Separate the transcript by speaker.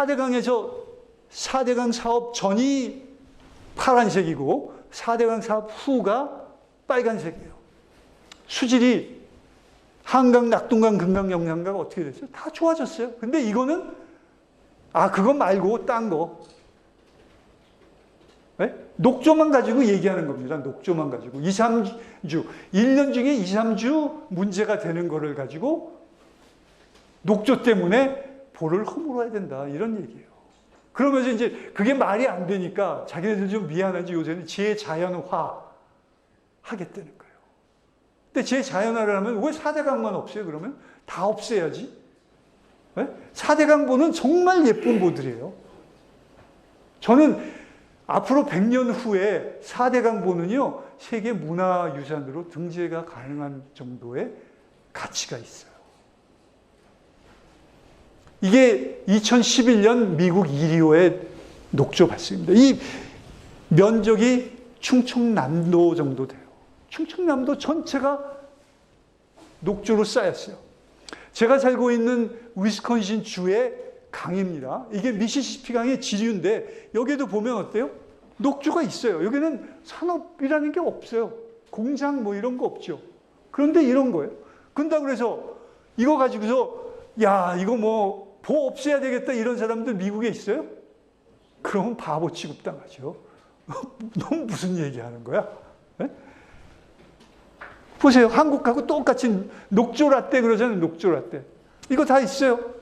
Speaker 1: 4대강에서 4대강 사업 전이 파란색이고 4대강 사업 후가 빨간색이에요. 수질이 한강, 낙동강, 금강, 영산가가 어떻게 됐어요? 다 좋아졌어요. 근데 이거는 아 그거 말고 딴 거. 네? 녹조만 가지고 얘기하는 겁니다. 녹조만 가지고 2, 3주 1년 중에 2, 3주 문제가 되는 거를 가지고 녹조 때문에 볼을 허물어야 된다 이런 얘기예요. 그러면서 이제 그게 말이 안 되니까 자기네들 좀 미안하지 요새는 재자연화 하겠다는 거예요. 근데 재자연화를 하면 왜 4대강만 없어요 그러면? 다 없애야지. 네? 4대강 보는 정말 예쁜 보들이에요. 저는 앞으로 100년 후에 4대강 보는요 세계 문화유산으로 등재가 가능한 정도의 가치가 있어요. 이게 2011년 미국 1위호의 녹조 발생입니다. 이 면적이 충청남도 정도 돼요. 충청남도 전체가 녹조로 쌓였어요. 제가 살고 있는 위스콘신 주의 강입니다. 이게 미시시피 강의 지류인데 여기도 보면 어때요? 녹조가 있어요. 여기는 산업이라는 게 없어요. 공장 뭐 이런 거 없죠. 그런데 이런 거예요. 근다고 그래서 이거 가지고서 야 이거 뭐 보 없애야 되겠다 이런 사람들 미국에 있어요? 그러면 바보 취급당하죠. 넌 무슨 얘기하는 거야? 네? 보세요. 한국하고 똑같이 녹조라떼 그러잖아요. 녹조라떼. 이거 다 있어요.